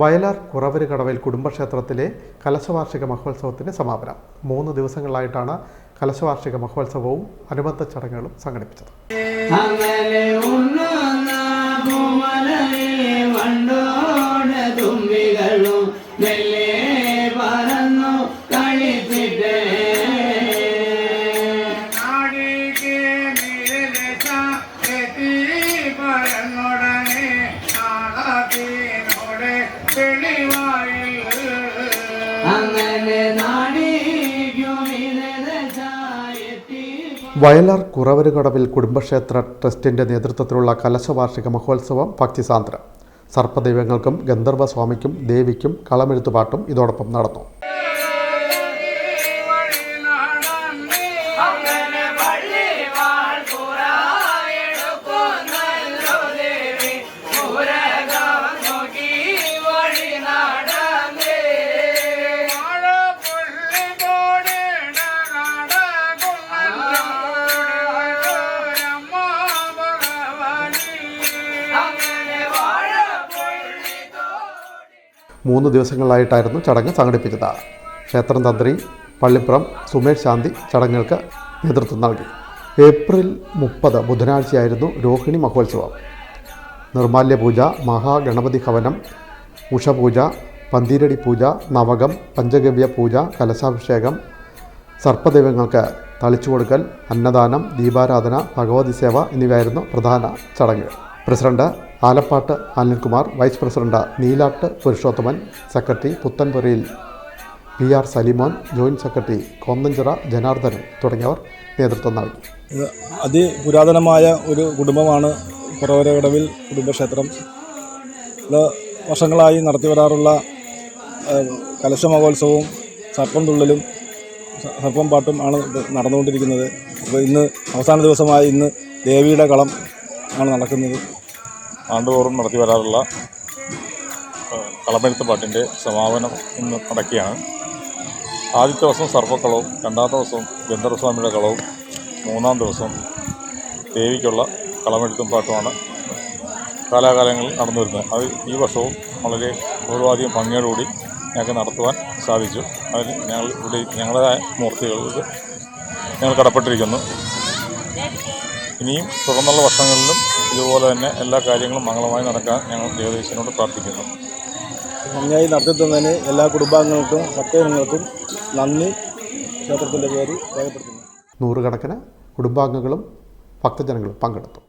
വയലാർ കുറവര് കടവിൽ കുടുംബക്ഷേത്രത്തിലെ കലശവാർഷിക മഹോത്സവത്തിന് സമാപനം. മൂന്ന് ദിവസങ്ങളിലായിട്ടാണ് കലശവാർഷിക മഹോത്സവവും അനുബന്ധ ചടങ്ങുകളും സംഘടിപ്പിച്ചത്. വയലാർ കുറവരുകടവിൽ കുടുംബക്ഷേത്ര ട്രസ്റ്റിന്റെ നേതൃത്വത്തിലുള്ള കലശവാർഷിക മഹോത്സവം ഭക്തിസാന്ദ്രം. സർപ്പദൈവങ്ങൾക്കും ഗന്ധർവസ്വാമിക്കും ദേവിക്കും കളമെഴുത്തുപാട്ടും ഇതോടൊപ്പം നടന്നു. മൂന്ന് ദിവസങ്ങളിലായിട്ടായിരുന്നു ചടങ്ങ് സംഘടിപ്പിച്ചത്. ക്ഷേത്രം തന്ത്രി പള്ളിപ്പുറം സുമേഷ് ശാന്തി ചടങ്ങുകൾക്ക് നേതൃത്വം നൽകി. ഏപ്രിൽ മുപ്പത് ബുധനാഴ്ചയായിരുന്നു രോഹിണി മഹോത്സവം. നിർമാല്യ പൂജ മഹാഗണപതി ഹവനം ഉഷപൂജ പന്തീരടി പൂജ നവകം പഞ്ചഗവ്യ പൂജ കലശാഭിഷേകം സർപ്പദൈവങ്ങൾക്ക് തളിച്ചു കൊടുക്കൽ അന്നദാനം ദീപാരാധന ഭഗവതി സേവ എന്നിവയായിരുന്നു പ്രധാന ചടങ്ങുകൾ. President Alappattu Anilkumar vice president Neelattu Purushothaman secretary Puthanpurayil P R Salimon joint secretary Konnanchira Janardhanan തുടങ്ങിയവർ നേതൃത്വം നൽകി. അതി അതിപുരാതനമായ ഒരു കുടുംബമാണ് കുറവരകടവിൽ കുടുംബക്ഷേത്രം. വർഷങ്ങളായി നടത്തി വരാറുള്ള കലശ മഹോത്സവവും സർപ്പം തുള്ളലും സർപ്പം പാട്ടും ആണ് നടന്നുകൊണ്ടിരിക്കുന്നത്. അപ്പോൾ ഇന്ന് അവസാന ദിവസമായ ഇന്ന് ദേവിയുടെ കളം ആണ് നടക്കുന്നത്. ആണ്ടുതോറും നടത്തി വരാറുള്ള കളമെഴുത്ത് പാട്ടിന്റെ സമാപനം ഇന്ന് നടക്കുകയാണ്. ആദ്യത്തെ ദിവസം സർപ്പക്കളവും രണ്ടാം ദിവസം ഗന്ധർവസ്വാമിയുടെ കളവും മൂന്നാം ദിവസം ദേവിക്കുള്ള കളമെഴുത്തും പാട്ടുമാണ് കാലാകാലങ്ങളിൽ നടന്നു വരുന്നത് അത് ഈ വർഷവും വളരെ പൂർവാധികം ഭംഗിയോടുകൂടി ഞങ്ങൾക്ക് നടത്തുവാൻ സാധിച്ചു. അതിന് ഞങ്ങൾ ഇവിടെ ഞങ്ങളുടേതായ മൂർത്തികൾക്ക് ഞങ്ങൾ കടപ്പെട്ടിരിക്കുന്നു. ഇനിയും തുടർന്നുള്ള വർഷങ്ങളിലും ഇതുപോലെ തന്നെ എല്ലാ കാര്യങ്ങളും മംഗളമായി നടക്കാൻ ഞങ്ങൾ ദേവദേശനോട് പ്രാർത്ഥിക്കുന്നു. ഭംഗിയായി നടത്തിത്തന്നതിന് എല്ലാ കുടുംബാംഗങ്ങൾക്കും ഭക്തജനങ്ങൾക്കും നന്ദി. ക്ഷേത്രത്തിന്റെ പേര് രേഖപ്പെടുത്തുന്നു. നൂറുകണക്കിന് കുടുംബാംഗങ്ങളും ഭക്തജനങ്ങളും പങ്കെടുത്തു.